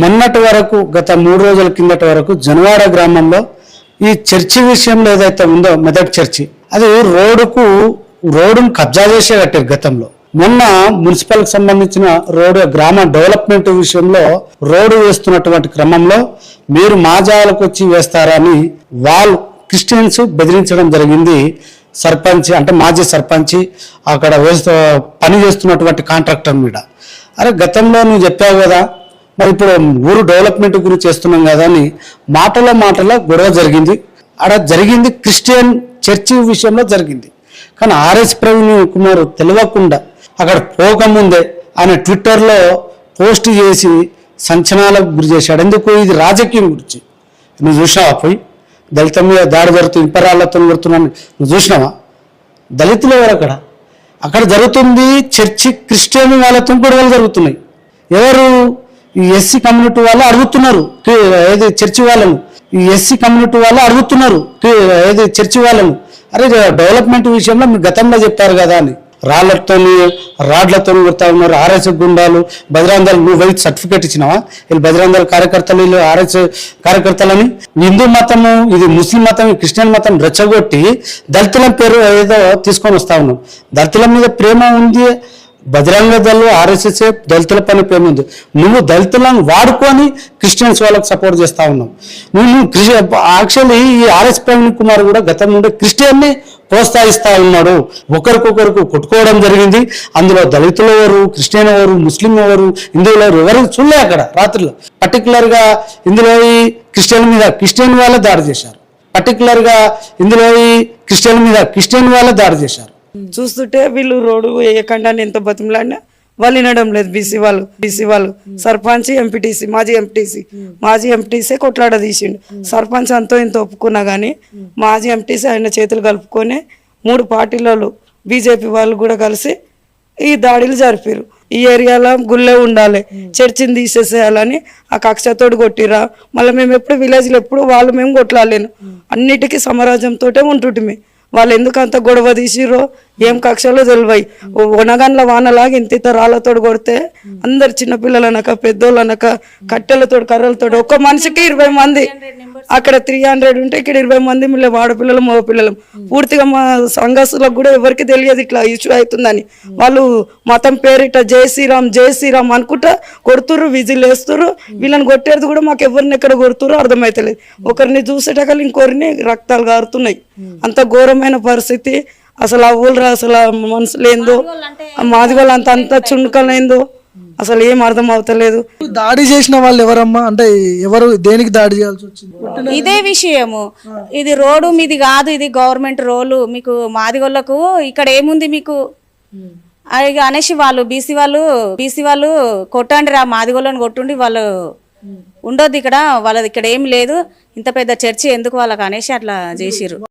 మొన్నటి వరకు గత మూడు రోజుల కిందటి వరకు జనవాడ గ్రామంలో ఈ చర్చి విషయంలో ఏదైతే ఉందో మెదక్ చర్చి అది రోడ్డుకు రోడ్డును కబ్జా చేసే కట్టారు గతంలో. మొన్న మున్సిపల్ సంబంధించిన రోడ్డు గ్రామ డెవలప్మెంట్ విషయంలో రోడ్డు వేస్తున్నటువంటి క్రమంలో మీరు మా జాలకు వచ్చి వేస్తారని వాళ్ళు క్రిస్టియన్స్ బెదిరించడం జరిగింది. సర్పంచ్ అంటే మాజీ సర్పంచ్ అక్కడ వేస్తూ పని చేస్తున్నటువంటి కాంట్రాక్టర్ మీద. అరే గతంలో నువ్వు చెప్పావు కదా మరి ఇప్పుడు ఊరు డెవలప్మెంట్ గురించి చేస్తున్నాం కదా అని మాటలో మాటలో గొడవ జరిగింది. అక్కడ జరిగింది క్రిస్టియన్ చర్చి విషయంలో జరిగింది. కానీ ఆర్ఎస్ ప్రవీణ్ కుమార్ తెలియకుండా అక్కడ పోకముందే ఆయన ట్విట్టర్లో పోస్ట్ చేసి సంచలనాలకు గురి చేశాడు. ఎందుకు? ఇది రాజకీయం గురించి. నువ్వు చూసినావా పోయి? దళితం మీద దాడి జరుగుతూ ఇంపరాళ్ళతో పెడుతున్నాను నువ్వు చూసినావా? దళితులు ఎవరు అక్కడ? అక్కడ జరుగుతుంది చర్చి క్రిస్టియన్ వాళ్ళతో గొడవలు జరుగుతున్నాయి. ఎవరు? ఈ ఎస్సీ కమ్యూనిటీ వాళ్ళు అడుగుతున్నారు. ఏది చర్చి వాళ్ళను. ఈ ఎస్సీ కమ్యూనిటీ వాళ్ళు అడుగుతున్నారు. ఏది చర్చి వాళ్ళను. అరే డెవలప్మెంట్ విషయంలో మీరు గతంలో చెప్పారు కదా అని. రాళ్ళతో రాడ్లతో కొడతా ఉన్నారు ఆర్ఎస్ గుండాలు. బజరంగాలు నువ్వు వైట్ సర్టిఫికేట్ ఇచ్చినావా? వీళ్ళు బజరంగాల కార్యకర్తలు వీళ్ళు ఆర్ఎస్ కార్యకర్తలని. హిందూ మతము ఇది ముస్లిం మతం క్రిస్టియన్ మతం రెచ్చగొట్టి దళితుల పేరు ఏదో తీసుకొని వస్తా ఉన్నాం దళితుల మీద ప్రేమ ఉంది బజరంగ దళం ఆర్ఎస్ఎస్ దళితుల పని ప్రేమ ఉంది నువ్వు దళితులను వాడుకొని క్రిస్టియన్స్ వాళ్ళకి సపోర్ట్ చేస్తా ఉన్నావు. నువ్వు యాక్చువల్లీ ఈ ఆర్ఎస్ ప్రవీణ్ కుమార్ కూడా గతం నుండి క్రిస్టియన్ని ప్రోత్సహిస్తా ఉన్నాడు. ఒకరికొకరికి కొట్టుకోవడం జరిగింది. అందులో దళితులు ఎవరు క్రిస్టియన్ ఎవరు ముస్లిం ఎవరు హిందువులు ఎవరు ఎవరు చూడలే అక్కడ రాత్రిలో. పర్టికులర్గా ఇందులో ఈ క్రిస్టియన్ మీద క్రిస్టియన్ వాళ్ళే దాడి చేశారు. పర్టికులర్గా ఇందులో ఈ క్రిస్టియన్ మీద క్రిస్టియన్ వాళ్ళే దాడి చేశారు. చూస్తుంటే వీళ్ళు రోడ్డు వేయకుండా ఎంత బతిమలాడినా వాళ్ళు వినడం లేదు బీసీ వాళ్ళు బీసీ వాళ్ళు. సర్పంచ్ ఎంపీటీసీ మాజీ ఎంపీటీసీ. మాజీ ఎంపీటీసీ కొట్లాడ తీసిండు. సర్పంచ్ అంతో ఇంత ఒప్పుకున్నా కానీ మాజీ ఎంపీటీసీ ఆయన చేతులు కలుపుకొని మూడు పార్టీలలో బీజేపీ వాళ్ళు కూడా కలిసి ఈ దాడులు జరిపారు ఈ ఏరియాలో గుళ్ళే ఉండాలి చర్చిని తీసేసేయాలని ఆ కక్షతో కొట్టిరా మళ్ళీ మేము ఎప్పుడు విలేజ్లో ఎప్పుడు వాళ్ళు మేము కొట్లాలేను అన్నిటికీ సమరాజ్యంతో మేము వాళ్ళు ఎందుకు అంత గొడవ తీసిరో ఏం కక్షలో తెలివాయి వనగండ్ల వానలాగా ఇంత ఇంత రాళ్ళతో కొడితే అందరు చిన్నపిల్లలు అనక పెద్దోళ్ళు అనక కట్టెలతో కర్రలతో ఒక్క మనిషికి ఇరవై మంది. అక్కడ త్రీ హండ్రెడ్ ఉంటే ఇక్కడ ఇరవై మంది మళ్ళీ ఆడపిల్లలు మగ పిల్లలు పూర్తిగా మా సంఘస్థులకు కూడా ఎవరికి తెలియదు ఇట్లా ఇష్యూ అవుతుందని. వాళ్ళు మతం పేరిట జై శ్రీరామ్ జై శ్రీరామ్ అనుకుంటా కొడుతుర్రు విజిల్ వేస్తుర్రు. వీళ్ళని కొట్టేది కూడా మాకు ఎవరిని ఎక్కడ కొడుతుర్రో అర్థమైతలేదు. ఒకరిని చూసేటకల్ ఇంకొకరిని రక్తాలు గారుతున్నాయి. అంత ఘోరమైన పరిస్థితి. అసలు ఆ ఊళ్ళో అసలు ఏందో? ఆ మాదిగోళ్ళు అంత అంత చుండకలేందో అసలు ఏం అర్థం అవుతలేదు. దాడి చేసిన వాళ్ళు ఎవరమ్మా? అంటే ఎవరు దేనికి దాడి చేయాల్సి వచ్చింది? ఇదే విషయము. ఇది రోడ్డు మీది కాదు ఇది గవర్నమెంట్ రోలు. మీకు మాదిగోళ్ళకు ఇక్కడ ఏముంది మీకు? ఇక అనేసి వాళ్ళు బీసీ వాళ్ళు బీసీ వాళ్ళు కొట్టండి రా మాదిగోళ్ళని కొట్టుండి వాళ్ళు ఉండొద్దు ఇక్కడ. వాళ్ళది ఇక్కడ ఏం లేదు. ఇంత పెద్ద చర్చి ఎందుకు వాళ్ళకి అనేసి అట్లా చేసిర్రు?